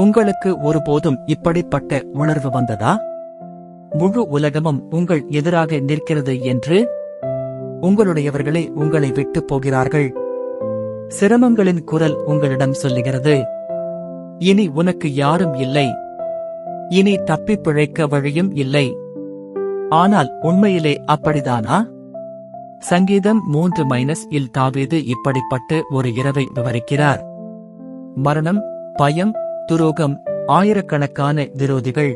உங்களுக்கு ஒருபோதும் இப்படிப்பட்ட உணர்வு வந்ததா? முழு உலகமும் உங்கள் எதிராக நிற்கிறது என்று உங்களுடையவர்களே உங்களை விட்டு போகிறார்கள். சிரமங்களின் குரல் உங்களிடம் சொல்லுகிறது. இனி உனக்கு யாரும் இல்லை. இனி தப்பிப் பிழைக்க வழியும் இல்லை. ஆனால் உண்மையிலே அப்படிதானா? சங்கீதம் மூன்று மைனஸ் இல் தாவீது இப்படிப்பட்ட ஒரு இரவை விவரிக்கிறார். மரணம் பயம் துரோகம் ஆயிரக்கணக்கான விரோதிகள்.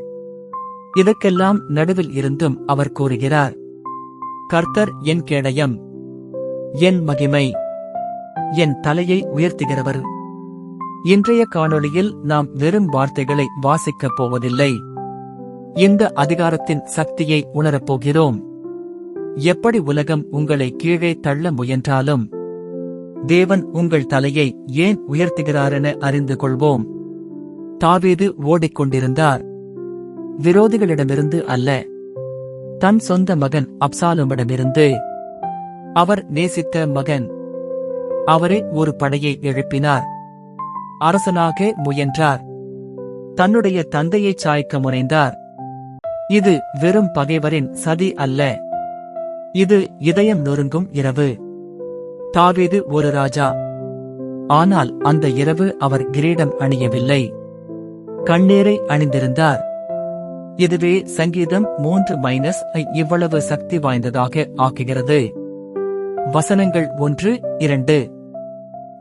இதற்கெல்லாம் நடுவில் இருந்தும் அவர் கூறுகிறார் கர்த்தர் என் கேடயம் என் மகிமை என் தலையை உயர்த்துகிறவர். இன்றைய காணொளியில் நாம் வெறும் வார்த்தைகளை வாசிக்கப் போவதில்லை. இந்த அதிகாரத்தின் சக்தியை உணரப்போகிறோம் எப்படி உலகம் உங்களை கீழே தள்ள முயன்றாலும் தேவன் உங்கள் தலையை ஏன் உயர்த்துகிறாரென அறிந்து கொள்வோம். தாவீது ஓடிக்கொண்டிருந்தார். விரோதிகளிடமிருந்து அல்ல. தன் சொந்த மகன் அப்சாலுமிடமிருந்து. அவர் நேசித்த மகன். அவரே ஒரு படையை எழுப்பினார். அரசனாக முயன்றார். தன்னுடைய தந்தையை சாய்க்க முனைந்தார். இது வெறும் பகைவரின் சதி அல்ல. இது இதயம் நொறுங்கும் இரவு. தாவீது ஒரு ராஜா. ஆனால் அந்த இரவு அவர் கிரீடம் அணியவில்லை. கண்ணீரை அணிந்திருந்தார். இதுவே சங்கீதம் மூன்று மைனஸ் ஐ இவ்வளவு சக்தி வாய்ந்ததாக ஆக்குகிறது. வசனங்கள் ஒன்று இரண்டு.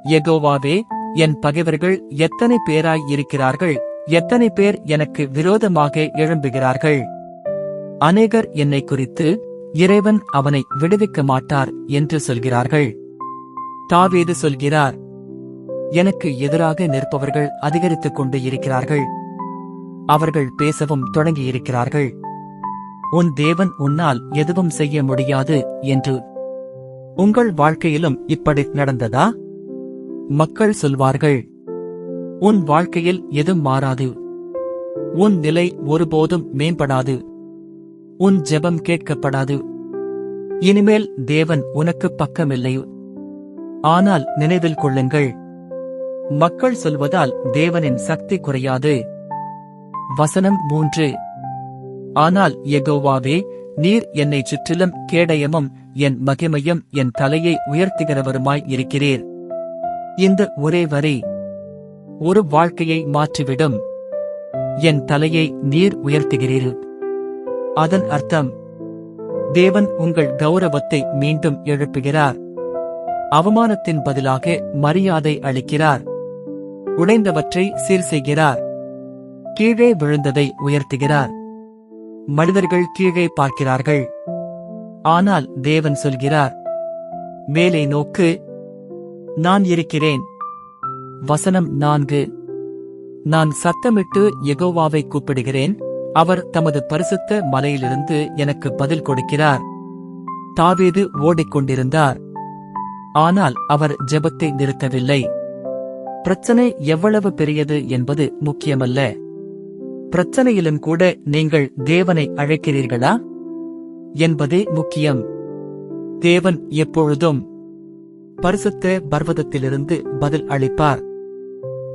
எகோவாவே என் பகைவர்கள் எத்தனை பேராய் இருக்கிறார்கள்? எத்தனை பேர் எனக்கு விரோதமாக எழும்புகிறார்கள்? அநேகர் என்னை குறித்து இறைவன் அவனை விடுவிக்க மாட்டார் என்று சொல்கிறார்கள். தாவீது சொல்கிறார் எனக்கு எதிராக நிற்பவர்கள் அதிகரித்துக் கொண்டு இருக்கிறார்கள். அவர்கள் பேசவும் தொடங்கியிருக்கிறார்கள். உன் தேவன் உன்னால் எதுவும் செய்ய முடியாது என்று. உங்கள் வாழ்க்கையிலும் இப்படி நடந்ததா? மக்கள் சொல்வார்கள். உன் வாழ்க்கையில் எதுவும் மாறாது. உன் நிலை ஒருபோதும் மேம்படாது. உன் ஜெபம் கேட்கப்படாது. இனிமேல் தேவன் உனக்கு பக்கமில்லை. ஆனால் நினைவில் கொள்ளுங்கள். மக்கள் சொல்வதால் தேவனின் சக்தி குறையாது. வசனம் மூன்று. ஆனால் எகோவாவே நீர் என்னை சுற்றிலும் கேடயமும் என் மகிமையும் என் தலையை உயர்த்துகிறவருமாய் இருக்கிறீர். இந்த ஒரே வரி. ஒரு வாழ்க்கையை மாற்றிவிடும். என் தலையை நீர் உயர்த்துகிறீர். அதன் அர்த்தம். தேவன் உங்கள் கௌரவத்தை மீண்டும் எழுப்புகிறார். அவமானத்தின் பதிலாக மரியாதை அளிக்கிறார். உடைந்தவற்றை சீர் செய்கிறார் கீழே விழுந்ததை உயர்த்துகிறார். மனிதர்கள் கீழே பார்க்கிறார்கள். ஆனால் தேவன் சொல்கிறார் மேலே நோக்கு நான் இருக்கிறேன். வசனம் நான்கு. நான் சத்தமிட்டு எகோவாவை கூப்பிடுகிறேன். அவர் தமது பரிசுத்த மலையிலிருந்து எனக்கு பதில் கொடுக்கிறார். தாவீது ஓடிக்கொண்டிருந்தார். ஆனால் அவர் ஜெபத்தை நிறுத்தவில்லை. பிரச்சனை எவ்வளவு பெரியது என்பது முக்கியமல்ல. பிரச்சனையிலும் கூட நீங்கள் தேவனை அழைக்கிறீர்களா? என்பதே முக்கியம். தேவன் எப்பொழுதும் பரிசுத்த பர்வதத்திலிருந்து பதில் அளிப்பார்.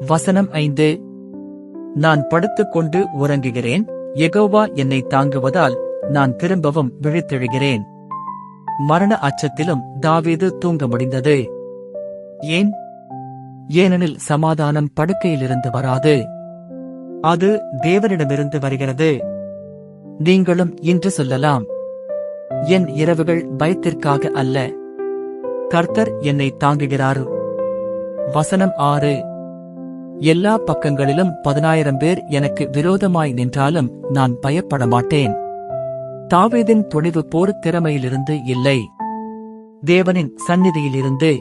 வசனம் ஐந்து. நான் படுத்துக்கொண்டு உறங்குகிறேன். எகோவா என்னை தாங்குவதால் நான் திரும்பவும் விழித்தெழுகிறேன். மரண அச்சத்திலும் தாவீது தூங்க முடிந்தது. ஏன்? ஏனெனில் சமாதானம் படுக்கையிலிருந்து வராது. அது தேவனிடமிருந்து வருகிறது. நீங்களும் இன்று சொல்லலாம். என் இரவுகள் பயத்திற்காக அல்ல. கர்த்தர் என்னை தாங்குகிறாரு. வசனம் ஆறு. எல்லா பக்கங்களிலும் பதினாயிரம் பேர் எனக்கு விரோதமாய் நின்றாலும் நான் பயப்பட மாட்டேன். தாவேதின் துணிவு போர் திறமையிலிருந்து இல்லை. தேவனின் சந்நிதியிலிருந்து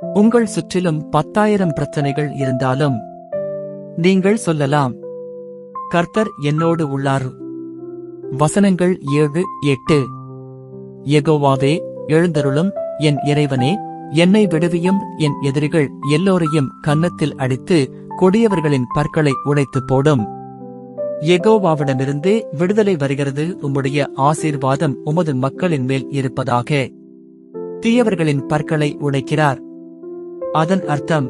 உங்கள் சுற்றிலும் பத்தாயிரம் பிரச்சனைகள் இருந்தாலும் நீங்கள் சொல்லலாம் கர்த்தர் என்னோடு உள்ளார். வசனங்கள் ஏழு எட்டு. எகோவாவே எழுந்தருளும் என் இறைவனே என்னை விடுவியும் என் எதிரிகள் எல்லோரையும் கன்னத்தில் அடித்து கொடியவர்களின் பற்களை உடைத்து போடும். எகோவாவிடமிருந்து விடுதலை வருகிறது உம்முடைய ஆசீர்வாதம் உமது மக்களின் மேல் இருப்பதாக. தீயவர்களின் பற்களை உடைக்கிறார் அதன் அர்த்தம்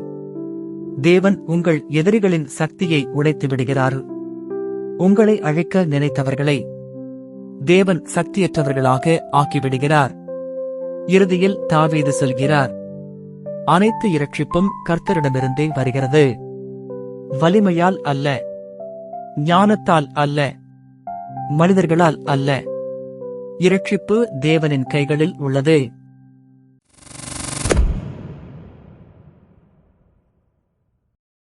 தேவன் உங்கள் எதிரிகளின் சக்தியை உடைத்து விடுகிறார் உங்களை அழைக்க நினைத்தவர்களை தேவன் சக்தியற்றவர்களாக ஆக்கிவிடுகிறார். இறுதியில் தாவீது சொல்கிறார் அனைத்து இரட்சிப்பும் கர்த்தரிடமிருந்தே வருகிறது. வலிமையால் அல்ல ஞானத்தால் அல்ல மனிதர்களால் அல்ல. இரட்சிப்பு தேவனின் கைகளில் உள்ளது.